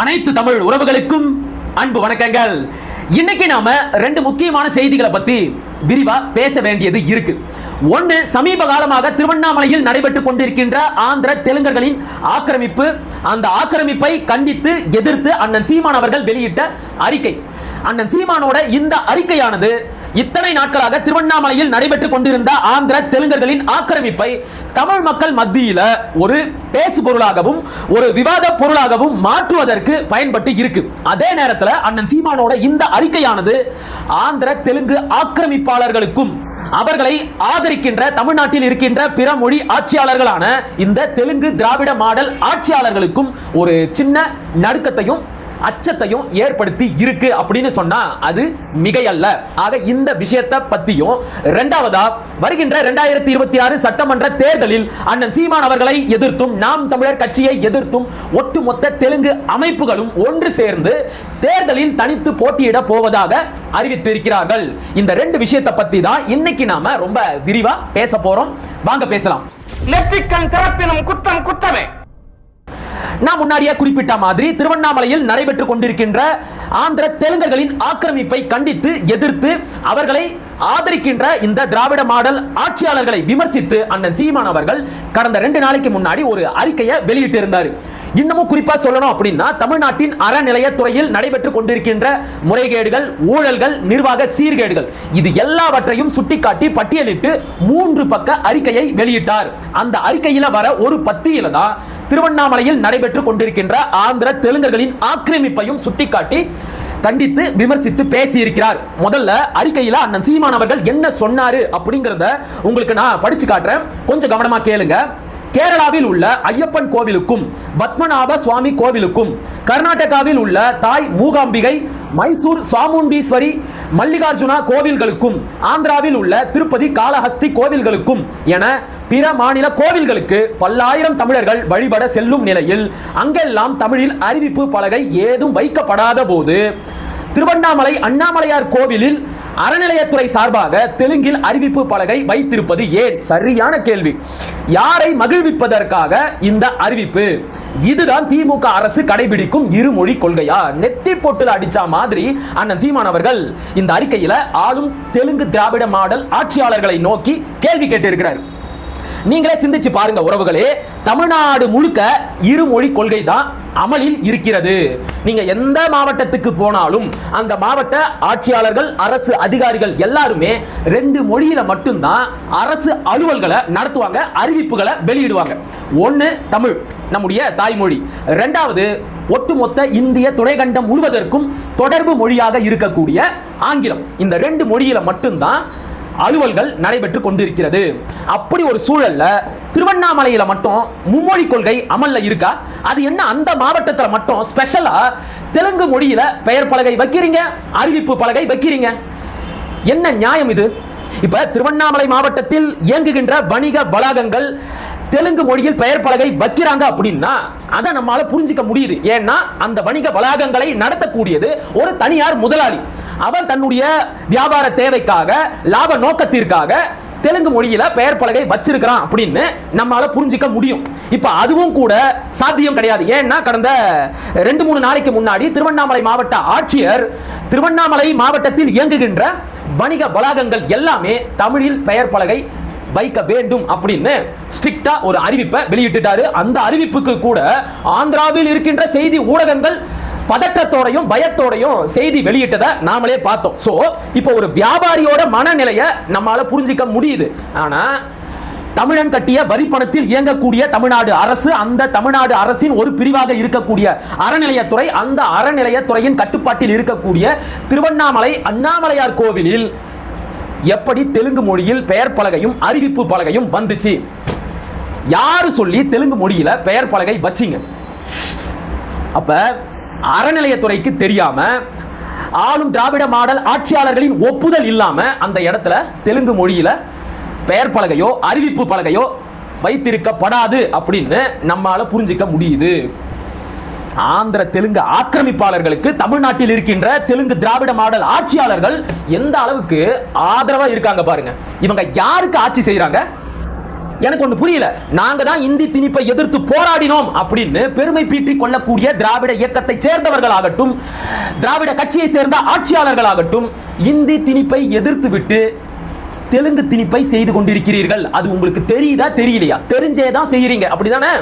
அனைத்து தமிழ் உறவுகளுக்கும் அன்பு வணக்கங்கள். இன்னைக்கு நாம ரெண்டு முக்கியமான செய்திகளை பத்தி விரிவா பேச வேண்டியது இருக்கு. ஒன்று சமீப காலமாக திருவண்ணாமலையில் நடைபெற்றுக் கொண்டிருக்கின்ற ஆந்திர தெலுங்கர்களின் ஆக்கிரமிப்பு. அந்த ஆக்கிரமிப்பை கண்டித்து எதிர்த்து அண்ணன் சீமான் அவர்கள் வெளியிட்ட அறிக்கை. அண்ணன் சீமானோட இந்த அறிக்கையானது இத்தனை நாட்களாக திருவண்ணாமலையில் நடைபெற்றுக் கொண்டிருந்த ஆந்திர தெலுங்கர்களின் ஆக்கிரமிப்பை தமிழ் மக்கள் மத்தியில ஒரு பேசு பொருளாகவும் ஒரு விவாத பொருளாகவும் மாற்றுவதற்கு பயன்பட்டு இருக்கு. அதே நேரத்தில் அண்ணன் சீமானோட இந்த அறிக்கையானது ஆந்திர தெலுங்கு ஆக்கிரமிப்பாளர்களுக்கும் அவர்களை ஆதரிக்கின்ற தமிழ்நாட்டில் இருக்கின்ற பிற மொழி ஆட்சியாளர்களான இந்த தெலுங்கு திராவிட மாடல் ஆட்சியாளர்களுக்கும் ஒரு சின்ன நடுக்கத்தையும் அச்சத்தையும் ஏற்படுத்தி இருக்கு அப்படின்னு சொன்னா அது மிகையல்ல. ஆக இந்த விஷயத்தை பத்தியும் இரண்டாவதா வருகின்ற இரண்டாயிரத்தி இருபத்தி ஆறு சட்டமன்ற தேர்தலில் அண்ணன் சீமான் அவர்களை எதிர்த்தும் நாம் தமிழர் கட்சியை எதிர்த்தும் ஒட்டுமொத்த தெலுங்கு அமைப்புகளும் ஒன்று சேர்ந்து தேர்தலில் தனித்து போட்டியிட போவதாக அறிவித்திருக்கிறார்கள். இந்த ரெண்டு விஷயத்தை பத்தி தான் இன்னைக்கு நாம ரொம்ப விரிவா பேச போறோம். வாங்க பேசலாம். நெற்றிக்கண் திறப்பினும் குற்றம் குற்றமே நான் முன்னாடியே குறிப்பிட்ட மாதிரி திருவண்ணாமலையில் நடைபெற்றுக் கொண்டிருக்கின்ற ஆந்திர தெலுங்கர்களின் ஆக்கிரமிப்பை கண்டித்து எதிர்த்து அவர்களை ஆதரிக்கின்ற இந்த திராவிட மாடல் ஆட்சியாளர்களை விமர்சித்து அண்ணன் சீமான் அவர்கள் கடந்த ரெண்டு நாளைக்கு முன்னாடி ஒரு அறிக்கையை வெளியிட்டு இருந்தார் இன்னமும் குறிப்பா சொல்லணும் அப்படின்னா தமிழ்நாட்டின் அறநிலையத்துறையில் நடைபெற்றுக் கொண்டிருக்கின்ற முறைகேடுகள் ஊழல்கள் நிர்வாக சீர்கேடுகள் இது எல்லாவற்றையும் சுட்டிக்காட்டி பட்டியலிட்டு மூன்று பக்க அறிக்கையை வெளியிட்டார். அந்த அறிக்கையில வர ஒரு பத்தியில தான் திருவண்ணாமலையில் நடைபெற்று கொண்டிருக்கின்ற ஆந்திர தெலுங்கர்களின் ஆக்கிரமிப்பையும் சுட்டிக்காட்டி கண்டித்து விமர்சித்து பேசி இருக்கிறார் முதல்ல அறிக்கையில் அண்ணன் சீமான் அவர்கள் என்ன சொன்னாரு அப்படிங்கிறத உங்களுக்கு நான் படிச்சு காட்டுறேன். கொஞ்சம் கவனமா கேளுங்க. கேரளாவில் உள்ள ஐயப்பன் கோவிலுக்கும் பத்மநாப சுவாமி கோவிலுக்கும் கர்நாடகாவில் உள்ள தாய் மூகாம்பிகை மைசூர் சாமுண்டீஸ்வரி மல்லிகார்ஜுனா கோவில்களுக்கும் ஆந்திராவில் உள்ள திருப்பதி காளஹஸ்தி கோவில்களுக்கும் என பிற மாநில கோவில்களுக்கு பல்லாயிரம் தமிழர்கள் வழிபட செல்லும் நிலையில் அங்கெல்லாம் தமிழில் அறிவிப்பு பலகை ஏதும் வைக்கப்படாத போது திருவண்ணாமலை அண்ணாமலையார் கோவிலில் அறநிலையத்துறை சார்பாக தெலுங்கில் அறிவிப்பு பலகை வைத்திருப்பது ஏன்? சரியான கேள்வி. யாரை மகிழ்விப்பதற்காக இந்த அறிவிப்பு? இதுதான் திமுக அரசு கடைபிடிக்கும் இருமொழி கொள்கையா? நெத்தி போட்டுல அடிச்சா மாதிரி அண்ணன் சீமான் அவர்கள் இந்த அறிக்கையில ஆளும் தெலுங்கு திராவிட மாடல் ஆட்சியாளர்களை நோக்கி கேள்வி கேட்டிருக்கிறார். நீங்களே சிந்திச்சு பாருங்க உறவுகளே. தமிழ்நாடு முழுக்க இருமொழி கொள்கை தான் அமலில் இருக்கிறது. நீங்க எந்த மாவட்டத்துக்கு போனாலும் அந்த மாவட்ட ஆட்சியாளர்கள் அரசு அதிகாரிகள் எல்லாருமே ரெண்டு மொழியில மட்டும்தான் அரசு அலுவல்களை நடத்துவாங்க அறிவிப்புகளை வெளியிடுவாங்க. ஒன்னு தமிழ் நம்முடைய தாய்மொழி. ரெண்டாவது ஒட்டுமொத்த இந்திய துணைக்கண்டம் முழுவதற்கும் தொடர்பு மொழியாக இருக்கக்கூடிய ஆங்கிலம். இந்த ரெண்டு மொழியில மட்டும்தான் அலுவல்கள் நடைபெற்று கொண்டிருக்கிறது. அப்படி ஒரு சூழல்ல திருவண்ணாமலையில மட்டும் மும்மொழி கொள்கை அமல்ல இருக்கா? அது என்ன அந்த மாவட்டத்தில் மட்டும் ஸ்பெஷலா தெலுங்கு மொழியில பெயர் பலகை வைக்கிறீங்க? அறிவிப்பு பலகை வைக்கிறீங்க? என்ன நியாயம் இது? இப்ப திருவண்ணாமலை மாவட்டத்தில் இயங்குகின்ற வணிக வளாகங்கள் தெலுங்கு மொழியில் பெயர் பலகை வைக்கிறாங்க அப்படின்னா அதை நம்மளால புரிஞ்சிக்க முடியுது. ஏன்னா அந்த வணிக வளாகங்களை நடத்தக்கூடியது ஒரு தனியார் முதலாளி. அவன் தன்னுடைய வியாபார தேவைக்காக லாப நோக்கத்திற்காக தெலுங்கு மொழியில பெயர் பலகை வச்சிருக்கிறான் அப்படின்னு நம்மளால புரிஞ்சிக்க முடியும். இப்ப அதுவும் கூட சாத்தியம் கிடையாது. ஏன்னா கடந்த ரெண்டு மூணு நாளைக்கு முன்னாடி திருவண்ணாமலை மாவட்ட ஆட்சியர் திருவண்ணாமலை மாவட்டத்தில் இயங்குகின்ற வணிக வளாகங்கள் எல்லாமே தமிழில் பெயர் பலகை வைக்க வேண்டும் அப்படின்னு ஸ்ட்ரிக்டா ஒரு அறிவிப்பை வெளியிட்டுட்டாரு. அந்த அறிவிப்புக்கு கூட ஆந்திராவில் இருக்கின்ற செய்தி ஊடகங்கள் பதற்றத்தோடையும் பயத்தோடையும் செய்தி வெளியிட்டதை நாமளே பார்த்தோம். ஸோ இப்போ ஒரு வியாபாரியோட மனநிலையை நம்மளால் புரிஞ்சிக்க முடியுது. ஆனால் தமிழன் கட்டிய வரி பணத்தில் இயங்கக்கூடிய தமிழ்நாடு அரசு அந்த தமிழ்நாடு அரசின் ஒரு பிரிவாக இருக்கக்கூடிய அறநிலையத்துறை அந்த அறநிலையத்துறையின் கட்டுப்பாட்டில் இருக்கக்கூடிய திருவண்ணாமலை அண்ணாமலையார் கோவிலில் எப்படி தெலுங்கு மொழியில் பெயர் பலகையும் அறிவிப்பு பலகையும் வந்துச்சு? யாரு சொல்லி தெலுங்கு மொழியில பெயர் பலகை வச்சிங்க? அப்ப அறநிலையத்துறைக்கு தெரியாம ஆளும் திராவிட மாடல் ஆட்சியாளர்களின் ஒப்புதல் இல்லாம அந்த இடத்துல தெலுங்கு மொழியில பெயர் பலகையோ அறிவிப்பு பலகையோ வைத்திருக்கப்படாது அப்படின்னு நம்மால புரிஞ்சிக்க முடியுது. ஆந்திர தெலுங்கு ஆக்கிரமிப்பாளர்களுக்கு தமிழ்நாட்டில் இருக்கின்ற தெலுங்கு திராவிட மாடல் ஆட்சியாளர்கள் எந்த அளவுக்கு ஆதரவா இருக்காங்க பாருங்க. இவங்க யாருக்கு ஆட்சி செய்யறாங்க எனக்கு ஒண்ணு புரியல. நாங்க தான் இந்தி திணிப்பை எதிர்த்து போராடினோம் அப்படின்னு பெருமை பீற்றி கொள்ளக்கூடிய திராவிட இயக்கத்தை சேர்ந்தவர்களாகட்டும் திராவிட கட்சியை சேர்ந்த ஆட்சியாளர்களாகட்டும் இந்தி திணிப்பை எதிர்த்து விட்டு தெலுங்கு திணிப்பை செய்து கொண்டிருக்கிறீர்கள். அது உங்களுக்கு தெரியுதா தெரியலையா? தெரிஞ்சே தான் செய்யறீங்க. அப்படிதானே?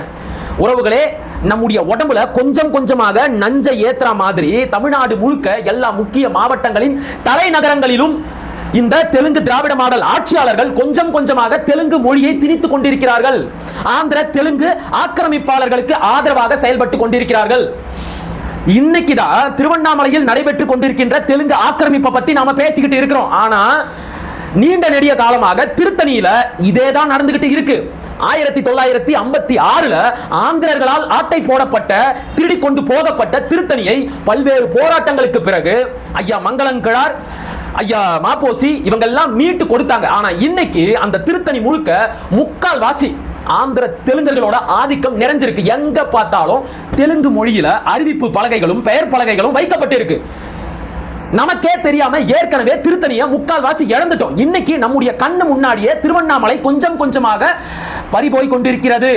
உறவுகளே நம்முடைய உடம்புல கொஞ்சம் கொஞ்சமாக நஞ்சை ஏத்துற மாதிரி தமிழ்நாடு முழுக்க எல்லா முக்கிய மாவட்டங்களின் தலைநகரங்களிலும் இந்த தெலுங்கு திராவிட மாடல் ஆட்சியாளர்கள் கொஞ்சம் கொஞ்சமாக தெலுங்கு மொழியை திணித்துக் கொண்டிருக்கிறார்கள். ஆந்திர தெலுங்கு ஆக்கிரமிப்பாளர்களுக்கு ஆதரவாக செயல்பட்டு கொண்டிருக்கிறார்கள். இன்னைக்கு தான் திருவண்ணாமலையில் நடைபெற்றுக் கொண்டிருக்கின்ற தெலுங்கு ஆக்கிரமிப்பை பத்தி நாம பேசிக்கிட்டு இருக்கிறோம். ஆனா நீண்ட நெடிய காலமாக திருத்தணியில இதே தான் நடந்துகிட்டு இருக்கு. ஆயிரத்தி தொள்ளாயிரத்தி ஐம்பத்தி ஆறுல ஆந்திரர்களால் ஆட்டை போடப்பட்ட திருடி கொண்டு போகப்பட்ட திருத்தணியை பல்வேறு போராட்டங்களுக்கு பிறகு ஐயா மங்களங்கிழார் ஐயா மாப்போசி இவங்கெல்லாம் மீட்டு கொடுத்தாங்க. ஆனா இன்னைக்கு அந்த திருத்தணி முழுக்க முக்கால் வாசி ஆந்திர தெலுங்கர்களோட ஆதிக்கம் நிறைஞ்சிருக்கு. எங்க பார்த்தாலும் தெலுங்கு மொழியில அறிவிப்பு பலகைகளும் பெயர் பலகைகளும் வைக்கப்பட்டிருக்கு. நமக்கே தெரியாம ஏற்கனவே திருத்தணிய முக்கால் வாசி இழந்துட்டோம். இன்னைக்கு நம்முடைய கண்ணு முன்னாடியே திருவண்ணாமலை கொஞ்சம் கொஞ்சமாக பறிபோய் கொண்டிருக்கிறது.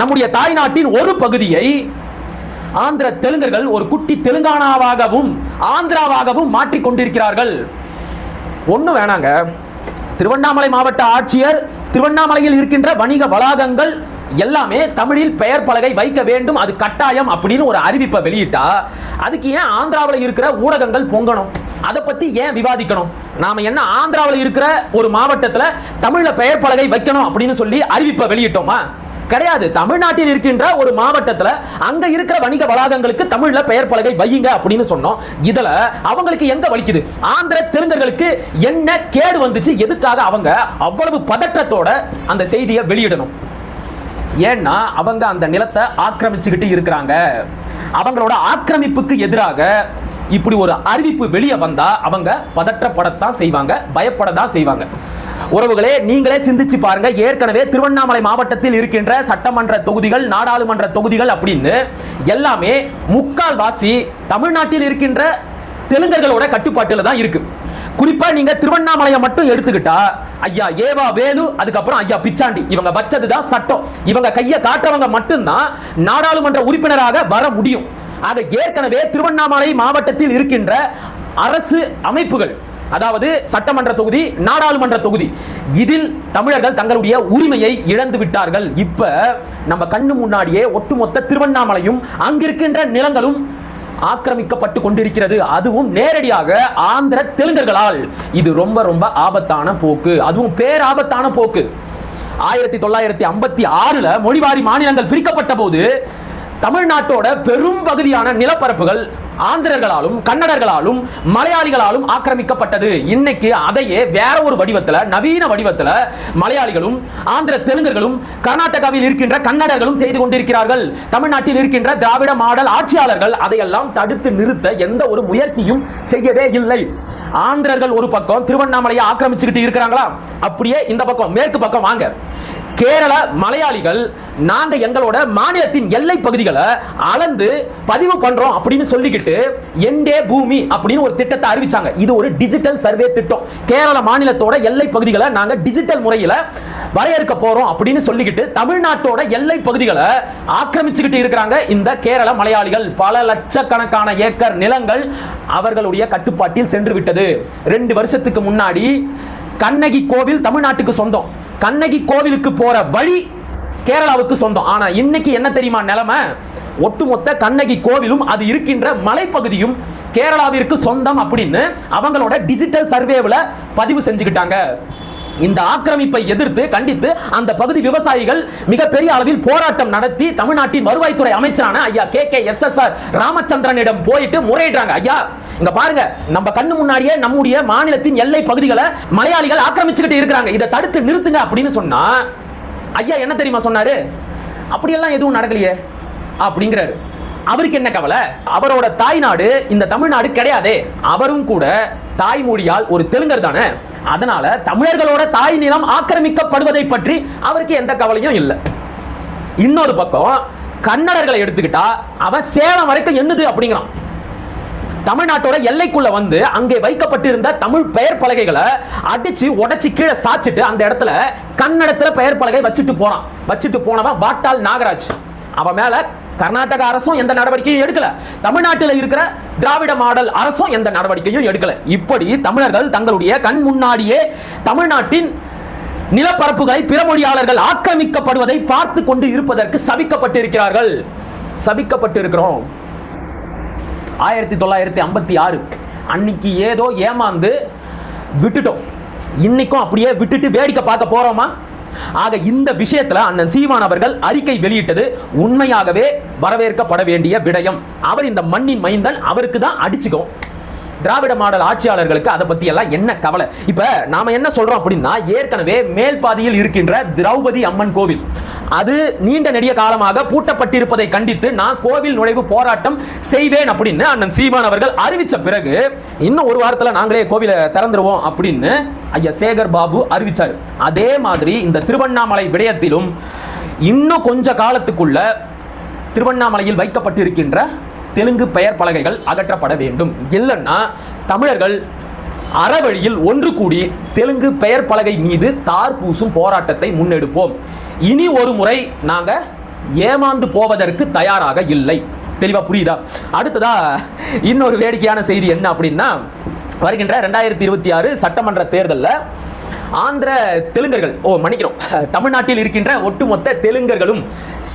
நம்முடைய தாய்நாட்டின் ஒரு பகுதியை ஆந்திர தெலுங்கர்கள் ஒரு குட்டி தெலுங்கானாவாகவும் ஆந்திராவாகவும் மாற்றிக்கொண்டிருக்கிறார்கள். ஒன்று வேணாங்க. திருவண்ணாமலை மாவட்ட ஆட்சியர் திருவண்ணாமலையில் இருக்கின்ற வணிக வளாகங்கள் எல்லாமே தமிழில் பெயர் பலகை வைக்க வேண்டும் அது கட்டாயம் அப்படின்னு ஒரு அறிவிப்பை வெளியிட்டா அதுக்கு ஏன் ஆந்திராவில் இருக்கிற ஊடகங்கள் பொங்கணும்? அதை பத்தி ஏன் விவாதிக்கணும்? நாம என்ன ஆந்திராவில் இருக்கிற ஒரு மாவட்டத்தில் தமிழில் பெயர் பலகை வைக்கணும் அப்படின்னு சொல்லி அறிவிப்பை வெளியிட்டோமா? கிடையாது. தமிழ்நாட்டில் இருக்கின்ற ஒரு மாவட்டத்தில் அங்க இருக்கிற வணிக வளாகங்களுக்கு தமிழ்ல பெயர் பலகை வையுங்க அப்படின்னு சொன்னோம். இதுல அவங்களுக்கு எங்க வலிக்குது? ஆந்திர தெலுங்கர்களுக்கு என்ன கேடு வந்துச்சு? எதுக்காக அவங்க அவ்வளவு பதற்றத்தோட அந்த செய்தியை வெளியிடணும். ஏன்னா அவங்க அந்த நிலத்தை ஆக்கிரமிச்சுக்கிட்டு இருக்கிறாங்க. அவங்களோட ஆக்கிரமிப்புக்கு எதிராக இப்படி ஒரு அறிவிப்பு வெளியே வந்தா அவங்க பதற்றப்படத்தான் செய்வாங்க பயப்படத்தான் செய்வாங்க. உறவுகளே நீங்களே சிந்திச்சு பாருங்க. ஏற்கனவே திருவண்ணாமலை மாவட்டத்தில் இருக்கின்ற சட்டமன்ற தொகுதிகள் நாடாளுமன்ற தொகுதிகள் அப்படின்னு எல்லாமே முக்கால் வாசி தமிழ்நாட்டில் இருக்கின்ற தெலுங்கர்களோட கட்டுப்பாட்டில் தான் இருக்கு. குறிப்பா நீங்க திருவண்ணாமலையை மட்டும் எடுத்துக்கிட்டா ஐயா ஏவா வேலு அதுக்கப்புறம் ஐயா பிச்சாண்டி இவங்க வச்சதுதான் சட்டம். இவங்க கையை காட்டுறவங்க மட்டும்தான் நாடாளுமன்ற உறுப்பினராக வர முடியும். ஆக ஏற்கனவே திருவண்ணாமலை மாவட்டத்தில் இருக்கின்ற அரசு அமைப்புகள் அதாவது சட்டமன்ற தொகுதி நாடாளுமன்ற தொகுதி. இதில் தமிழர்கள் தங்களுடைய உரிமையை இழந்து விட்டார்கள். இப்ப நம்ம கண்ணு முன்னாடியே ஒட்டுமொத்த திருவண்ணாமலையும் அங்கிருக்கின்ற நிலங்களும் ஆக்கிரமிக்கப்பட்டு கொண்டிருக்கிறது. அதுவும் நேரடியாக ஆந்திர தெலுங்கர்களால். இது ரொம்ப ரொம்ப ஆபத்தான போக்கு. அதுவும் பேராபத்தான போக்கு. ஆயிரத்தி தொள்ளாயிரத்தி ஐம்பத்தி ஆறுல மொழிவாரி மாநிலங்கள் பிரிக்கப்பட்ட போது தமிழ்நாட்டோட பெரும் பகுதியான நிலப்பரப்புகள் ஆந்திரர்களாலும் கன்னடர்களாலும் மலையாளிகளாலும் ஆக்கிரமிக்கப்பட்டது. இன்னைக்கு அதையே வேற ஒரு வடிவத்துல நவீன வடிவத்துல மலையாளிகளும் ஆந்திர தெலுங்கர்களும் கர்நாடகாவில் இருக்கின்ற கன்னடர்களும் செய்து கொண்டிருக்கிறார்கள். தமிழ்நாட்டில் இருக்கின்ற திராவிட மாடல் ஆட்சியாளர்கள் அதையெல்லாம் தடுத்து நிறுத்த எந்த ஒரு முயற்சியும் செய்யவே இல்லை. ஆந்திரர்கள் ஒரு பக்கம் திருவண்ணாமலையை ஆக்கிரமிச்சுக்கிட்டு இருக்கிறாங்களா? அப்படியே இந்த பக்கம் மேற்கு பக்கம் வாங்க. கேரள மலையாளிகள் நாங்க எங்களோட மாநிலத்தின் எல்லை பகுதிகளை அளந்து பதிவு பண்றோம் அப்படின்னு சொல்லிக்கிட்டு எண்டே பூமி அப்படின்னு ஒரு திட்டத்தை அறிவிச்சாங்க. இது ஒரு டிஜிட்டல் சர்வே திட்டம். கேரள மாநிலத்தோட எல்லை பகுதிகளை நாங்க டிஜிட்டல் முறையில் வரையறுக்க போறோம் அப்படின்னு சொல்லிக்கிட்டு தமிழ்நாட்டோட எல்லை பகுதிகளை ஆக்கிரமிச்சுக்கிட்டு இருக்கிறாங்க இந்த கேரள மலையாளிகள். பல லட்சக்கணக்கான ஏக்கர் நிலங்கள் அவர்களுடைய கட்டுப்பாட்டில் சென்று விட்டது ரெண்டு வருஷத்துக்கு முன்னாடி கண்ணகி கோவில் தமிழ்நாட்டுக்கு சொந்தம். கண்ணகி கோவிலுக்கு போற வழி கேரளாவுக்கு சொந்தம். ஆனா இன்னைக்கு என்ன தெரியுமா நிலைமை? ஒட்டுமொத்த கண்ணகி கோவிலும் அது இருக்கின்ற மலைப்பகுதியும் கேரளாவிற்கு சொந்தம் அப்படின்னு அவங்களோட டிஜிட்டல் சர்வேவில் பதிவு செஞ்சுக்கிட்டாங்க. இந்த ஆக்கிரமிப்பை எதிர்த்து கண்டித்து அந்த பகுதி விவசாயிகள் மிகப்பெரிய அளவில் போராட்டம் நடத்தி தமிழ்நாட்டின் வருவாய்த்துறை அமைச்சரான ஐயா K K S S R ராமச்சந்திரனிடம் போயிட்டு முறையிடுறாங்க. ஐயா இங்க பாருங்க நம்ம கண்ணு முன்னாடியே நம்முடைய மாநிலத்தின் எல்லை பகுதிகளை மலையாளிகள் ஆக்கிரமிச்சுக்கிட்டு இருக்கிறாங்க. இதை தடுத்து நிறுத்துங்க அப்படின்னு சொன்னா ஐயா என்ன தெரியுமா சொன்னாரு? அப்படியெல்லாம் எதுவும் நடக்கலையே அப்படிங்கிறாரு. அவருக்கு என்ன கவலை? அவரோட தாய்நாடு இந்த தமிழ்நாடு கிடையாதே. அவரும் கூட தாய்மொழியால் ஒரு தெலுங்கர் தானே? அதனால தமிழர்களோட தாய் நிலம் ஆக்கிரமிக்கப்படுவதை பற்றி அவருக்கு எந்த கவலையும் இல்லை. இன்னொரு பக்கம் கன்னடர்களை எடுத்துக்கிட்டா அவன் சேலம் வரைக்கும் என்னது அப்படிங்கிறான். தமிழ்நாட்டோட எல்லைக்குள்ள வந்து அங்கே வைக்கப்பட்டிருந்த தமிழ் பெயர் பலகைகளை அடிச்சு உடைச்சி கீழே சாச்சிட்டு அந்த இடத்துல கன்னடத்துல பெயர் பலகை வச்சுட்டு போறான். வச்சுட்டு போனவன் வாட்டால் நாகராஜ். அவன் மேல கர்நாடக அரசும் எந்த நடவடிக்கையும் எடுக்கல. தமிழ்நாட்டில் இருக்கிற திராவிட மாடல் அரசும் எந்த நடவடிக்கையும் எடுக்கல. இப்படி தமிழர்கள் தங்களுடைய கண் முன்னாடியே தமிழ்நாட்டின் நிலப்பரப்புகளை பிற மொழியாளர்கள் ஆக்கிரமிக்கப்படுவதை பார்த்து கொண்டு இருப்பதற்கு சபிக்கப்பட்டிருக்கிறார்கள். சபிக்கப்பட்டிருக்கிறோம். ஆயிரத்தி தொள்ளாயிரத்தி ஐம்பத்தி ஆறு. அன்னைக்கு ஏதோ ஏமாந்து விட்டுட்டோம். இன்னைக்கும் அப்படியே விட்டுட்டு வேடிக்கை பார்க்க போறோமா? ஆக இந்த விஷயத்துல அண்ணன் சீமான் அவர்கள் அறிக்கை வெளியிட்டது உண்மையாகவே வரவேற்கப்பட வேண்டிய விடயம். அவர் இந்த மண்ணின் மைந்தன் அவருக்கு தான் அடிச்சுக்கும். திராவிட மாடல் ஆட்சியாளர்களுக்கு அதை பத்தி எல்லாம் என்ன கவலை? இப்ப நாம என்ன சொல்றோம் அப்படின்னா ஏற்கனவே மேல் பாதியில் இருக்கின்ற திரௌபதி அம்மன் கோவில். அது நீண்ட நெடிய காலமாக பூட்டப்பட்டிருப்பதை கண்டித்து நான் கோவில் நுழைவு போராட்டம் செய்வேன் அப்படின்னு அண்ணன் சீமான் அவர்கள் அறிவித்த பிறகு இன்னும் ஒரு வாரத்தில் நாங்களே கோவிலை திறந்துருவோம் அப்படின்னு ஐயா சேகர் பாபு அறிவித்தார் அதே மாதிரி இந்த திருவண்ணாமலை விடயத்திலும் இன்னும் கொஞ்ச காலத்துக்குள்ள திருவண்ணாமலையில் வைக்கப்பட்டிருக்கின்ற தெலுங்கு பெயர் பலகைகள் அகற்றப்பட வேண்டும். இல்லைன்னா தமிழர்கள் அறவழியில் ஒன்று கூடி தெலுங்கு பெயர் பலகை மீது தார் பூசும் போராட்டத்தை முன்னெடுப்போம். இனி ஒரு முறை நாங்க ஏமாந்து போவதற்கு தயாராக இல்லை. தெளிவா புரியுதா? அடுத்ததா இன்னொரு வேடிக்கையான செய்தி என்ன அப்படின்னா வருகின்ற ரெண்டாயிரத்தி இருபத்தி ஆறு சட்டமன்ற தேர்தலில் ஆந்திர தெலுங்கர்கள் ஓ மன்னிக்கிறோம் தமிழ்நாட்டில் இருக்கின்ற ஒட்டுமொத்த தெலுங்கர்களும்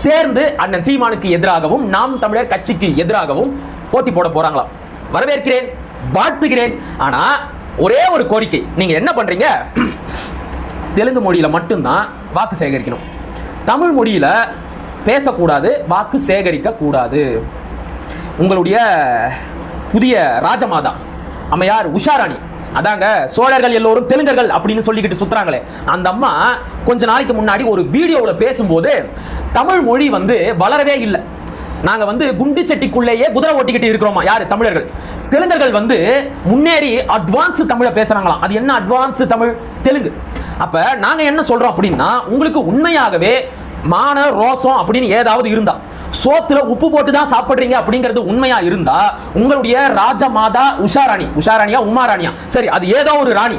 சேர்ந்து அண்ணன் சீமானுக்கு எதிராகவும் நாம் தமிழர் கட்சிக்கு எதிராகவும் போட்டி போட போறாங்களாம். வரவேற்கிறேன் வாழ்த்துகிறேன். ஆனா ஒரே ஒரு கோரிக்கை. நீங்க என்ன பண்றீங்க? தெலுங்கு மொழியில மட்டும்தான் வாக்கு சேகரிக்கணும். தமிழ் மொழியில் பேசக்கூடாது வாக்கு சேகரிக்க கூடாது உங்களுடைய புதிய ராஜமாதா அம்மையார் உஷாராணி அதாங்க சோழர்கள் எல்லோரும் தெலுங்கர்கள் அப்படின்னு சொல்லிக்கிட்டு சுத்துறாங்களே. அந்த அம்மா கொஞ்ச நாளைக்கு முன்னாடி ஒரு வீடியோவில் பேசும்போது தமிழ் மொழி வந்து வளரவே இல்லை. நாங்க வந்து குண்டு செட்டிக்குள்ளேயே குதிரை ஓட்டிக்கிட்டு இருக்கிறோமா? யாரு? தமிழர்கள். தெலுங்கர்கள் வந்து முன்னேறி அட்வான்ஸ் தமிழை பேசுறாங்களாம். அது என்ன அட்வான்ஸ் தமிழ்? தெலுங்கு. அப்ப நாங்க என்ன சொல்றோம் அப்படின்னா உங்களுக்கு உண்மையாகவே மான ரோசம் அப்படின்னு ஏதாவது இருந்தா சோத்துல உப்பு போட்டு தான் சாப்பிடுறீங்க அப்படிங்கிறது உண்மையா இருந்தா உங்களுடைய ராஜமாதா உஷாராணி. உஷாராணியா உமாராணியா? சரி அது ஏதோ ஒரு ராணி.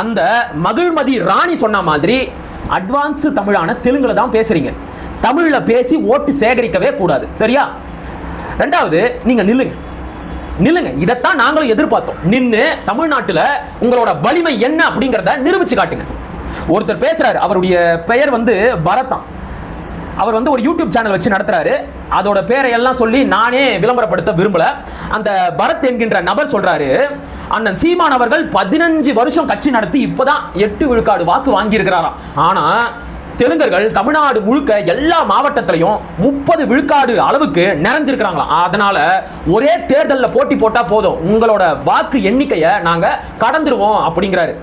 அந்த மகிழ்மதி ராணி சொன்ன மாதிரி அட்வான்ஸ் தமிழான தெலுங்குல தான் பேசுறீங்க. தமிழ்ல பேசி ஓட்டு சேகரிக்கவே கூடாது. சரியா? ரெண்டாவது நீங்க நில்லுங்க. நில்லுங்க. இதைத்தான் நாங்களும் எதிர்பார்த்தோம். நின்று தமிழ்நாட்டில் உங்களோட வலிமை என்ன அப்படிங்கிறத நிரூபிச்சு காட்டுங்க. ஒருத்தர் பேசுறாரு. அவருடைய பெயர் வந்து பரதம் அவர் வந்து ஒரு யூடியூப் சேனல் வச்சு நடத்துறாரு. அதோட பேரை எல்லாம் சொல்லி நானே விளம்பரப்படுத்த விரும்பல. அந்த பரத் என்கின்ற நபர் சொல்றாரு அண்ணன் சீமான் அவர்கள் பதினஞ்சு வருஷம் கட்சி நடத்தி இப்பதான் எட்டு விழுக்காடு வாக்கு வாங்கியிருக்கிறாராம். ஆனா தெலுங்கர்கள் தமிழ்நாடு முழுக்க எல்லா மாவட்டத்திலையும் முப்பது விழுக்காடு அளவுக்கு நிறைஞ்சிருக்கிறாங்களாம். அதனால ஒரே தேர்தலில் போட்டி போட்டா போதும். உங்களோட வாக்கு எண்ணிக்கையை நாங்க கடந்துருவோம் அப்படிங்கிறாரு.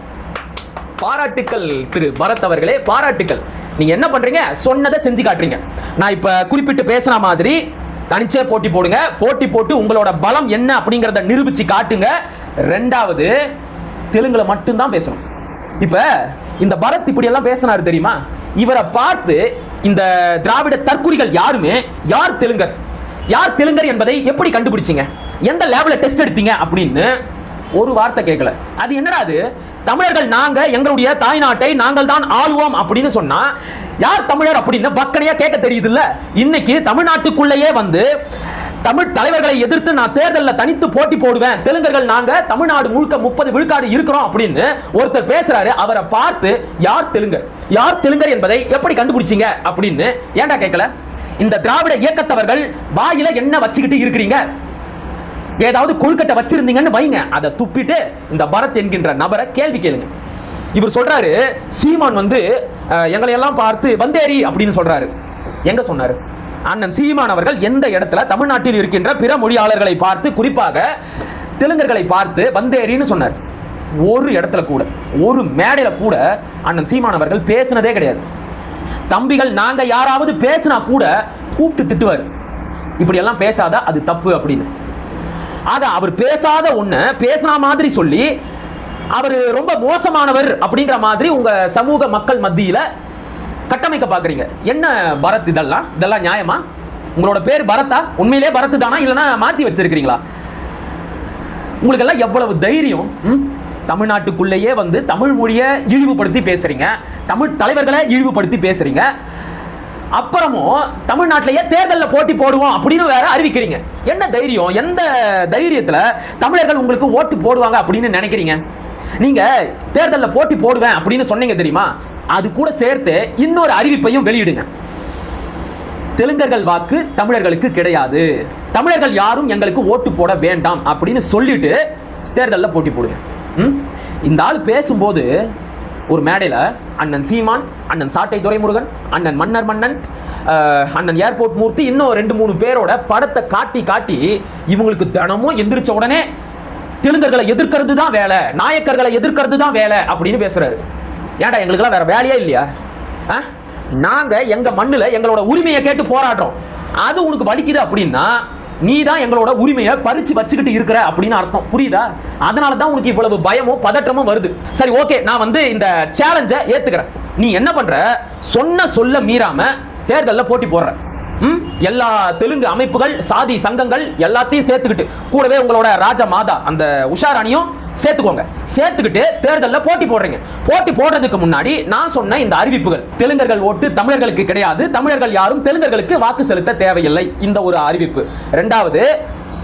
பாராட்டுக்கள் திரு பரத் அவர்களே பாராட்டுக்கள். நீங்க என்ன பண்றீங்க? சொன்னதை செஞ்சு காட்டுறீங்க. நான் இப்ப குறிப்பிட்டு பேசுன மாதிரி தனிச்சே போட்டி போடுங்க. போட்டி போட்டு உங்களோட பலம் என்ன அப்படிங்கறத நிரூபிச்சு காட்டுங்க. ரெண்டாவது தெலுங்குல மட்டும்தான் பேசணும். இப்ப இந்த பரத் இப்படி எல்லாம் பேசினாரு தெரியுமா? இவரை பார்த்து இந்த திராவிட தற்குறிகள் யாருமே யார் தெலுங்கர்? யார் தெலுங்கர் என்பதை எப்படி கண்டுபிடிச்சீங்க? எந்த லேபில் டெஸ்ட் எடுத்தீங்க அப்படின்னு ஒரு வார்த்தை கேட்கல. அது என்னடா அது? தமிழர்கள் நாங்க எங்களுடைய தாய்நாட்டை நாங்கள் தான் ஆளுவோம் அப்படின்னு சொன்னா யார் தமிழர் அப்படின்னு பக்கனையா கேட்க தெரியுது இல்ல இன்னைக்கு தமிழ்நாட்டுக்குள்ளேயே வந்து தமிழ் தலைவர்களை எதிர்த்து நான் தேர்தலில் தனித்து போட்டி போடுவேன். தெலுங்கர்கள் நாங்க தமிழ்நாடு முழுக்க முப்பது விழுக்காடு இருக்கிறோம் அப்படின்னு ஒருத்தர் பேசுறாரு. அவரை பார்த்து யார் தெலுங்கர்? யார் தெலுங்கர் என்பதை எப்படி கண்டுபிடிச்சீங்க? அப்படின்னு ஏன்டா கேட்கல இந்த திராவிட இயக்கத்தவர்கள் வாயில என்ன வச்சுக்கிட்டு இருக்கிறீங்க? ஏதாவது கொழுக்கட்டை வச்சிருந்தீங்கன்னு வைங்க. அதை துப்பிட்டு இந்த பரத் என்கின்ற நபரை கேள்வி கேளுங்க. இவர் சொல்றாரு சீமான் வந்து எங்களை எல்லாம் பார்த்து வந்தேரி அப்படின்னு சொல்றாரு. எங்க சொன்னாரு? அண்ணன் சீமான் அவர்கள் எந்த இடத்துல? தமிழ்நாட்டில் இருக்கின்ற பிற மொழியாளர்களை பார்த்து குறிப்பாக தெலுங்கர்களை பார்த்து வந்தேரின்னு சொன்னார். ஒரு இடத்துல கூட ஒரு மேடையில் கூட அண்ணன் சீமான் அவர்கள் பேசினதே கிடையாது. தம்பிகள் நாங்கள் யாராவது பேசினா கூட கூப்பிட்டு திட்டுவார். இப்படியெல்லாம் பேசாத அது தப்பு அப்படின்னு. ஆக அவர் பேசாத ஒன்று பேசின மாதிரி சொல்லி அவர் ரொம்ப மோசமானவர் அப்படிங்கிற மாதிரி உங்கள் சமூக மக்கள் மத்தியில் கட்டமைக்க பார்க்குறீங்க என்ன பரத் இதெல்லாம்? இதெல்லாம் நியாயமா? உங்களோட பேர் பரத்தா? உண்மையிலே பரத் தானா? இல்லைனா மாற்றி வச்சிருக்கிறீங்களா? உங்களுக்கு எல்லாம் எவ்வளவு தைரியம்? ம்? தமிழ்நாட்டுக்குள்ளேயே வந்து தமிழ் மொழியை இழிவுபடுத்தி பேசுறீங்க. தமிழ் தலைவர்களை இழிவுபடுத்தி பேசுறீங்க. அப்புறமும் தமிழ்நாட்டிலேயே தேர்தலில் போட்டி போடுவோம் அப்படின்னு வேற அறிவிக்கிறீங்க. என்ன தைரியம்? எந்த தைரியத்தில் தமிழர்கள் உங்களுக்கு ஓட்டு போடுவாங்க அப்படின்னு நினைக்கிறீங்க? நீங்க தேர்தலில் போட்டி போடுவேன் அப்படின்னு சொன்னீங்க தெரியுமா? அது கூட சேர்த்து இன்னொரு அறிவிப்பையும் வெளியிடுங்க. தெலுங்கர்கள் வாக்கு தமிழர்களுக்கு கிடையாது. தமிழர்கள் யாரும் எங்களுக்கு ஓட்டு போட வேண்டாம் அப்படின்னு சொல்லிட்டு தேர்தலில் போட்டி போடுங்க. ம்? இந்த ஆள் பேசும்போது ஒரு மேடையில் அண்ணன் சீமான் அண்ணன் சாட்டை துரைமுருகன் அண்ணன் மன்னர் மன்னன் அண்ணன் ஏர்போர்ட் மூர்த்தி இன்னும் ரெண்டு மூணு பேரோட படத்தை காட்டி காட்டி இவங்களுக்கு தினமும் எந்திரிச்ச உடனே தெலுங்கர்களை எதிர்க்கிறது தான் வேலை நாயக்கர்களை எதிர்க்கிறது தான் வேலை அப்படின்னு பேசுறாரு. ஏன்டா எங்களுக்கெல்லாம் வேற வேலையே இல்லையா? ஆ? நாங்க எங்க மண்ணில் எங்களோட உரிமையை கேட்டு போராடுறோம். அது உனக்கு வலிக்குது அப்படின்னா நீ தான் எங்களோட உரிமையை பறிச்சு வச்சுக்கிட்டு இருக்கிற அப்படின்னு அர்த்தம். புரியுதா? அதனால தான் உனக்கு இவ்வளவு பயமும் பதற்றமும் வருது. சரி ஓகே நான் வந்து இந்த சேலஞ்சை ஏத்துக்கிறேன். நீ என்ன பண்ற? சொன்ன சொல்ல மீறாம தேர்தலில் போட்டி போடுற. எல்லா தெலுங்கு அமைப்புகள் சாதி சங்கங்கள் எல்லாத்தையும் சேர்த்துக்கிட்டு கூடவே உங்களோட ராஜ மாதா அந்த உஷாராணியும் சேர்த்துக்கோங்க. சேர்த்துக்கிட்டு தேர்தலில் போட்டி போடுறீங்க. போட்டி போடுறதுக்கு முன்னாடி நான் சொன்ன இந்த அறிவிப்புகள் தெலுங்கர்கள் ஓட்டு தமிழர்களுக்கு கிடையாது. தமிழர்கள் யாரும் தெலுங்கர்களுக்கு வாக்கு செலுத்த தேவையில்லை. இந்த ஒரு அறிவிப்பு. ரெண்டாவது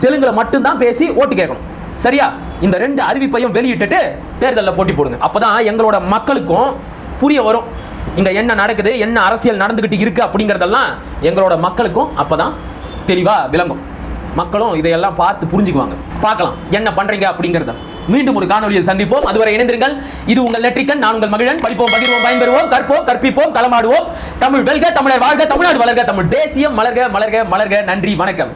தெலுங்குல மட்டும்தான் பேசி ஓட்டு கேட்கணும். சரியா? இந்த ரெண்டு அறிவிப்பையும் வெளியிட்டுட்டு தேர்தலில் போட்டி போடுங்க. அப்போதான் எங்களோட மக்களுக்கும் புரிய வரும். இங்க என்ன நடக்குது என்ன அரசியல் நடந்துகிட்டு இருக்கு அப்படிங்கறதெல்லாம் எங்களோட மக்களுக்கும் அப்பதான் தெளிவா விளங்கும். மக்களும் இதையெல்லாம் பார்த்து புரிஞ்சுக்குவாங்க. பார்க்கலாம் என்ன பண்றீங்க அப்படிங்கறத. மீண்டும் ஒரு காணொலியில் சந்திப்போம். அதுவரை இணைந்திருங்கள். இது உங்கள் நெற்றிக்கன் நான் உங்கள் மகிழன். படிப்போம் பகிர்வோம் பயன்பெறுவோம் கற்போம் கற்பிப்போம் களமாடுவோம். தமிழ் வெல்க தமிழர் வாழ்க தமிழ்நாடு வளர்க தமிழ் தேசியம். மலர்க மலர்க மலர்க. நன்றி வணக்கம்.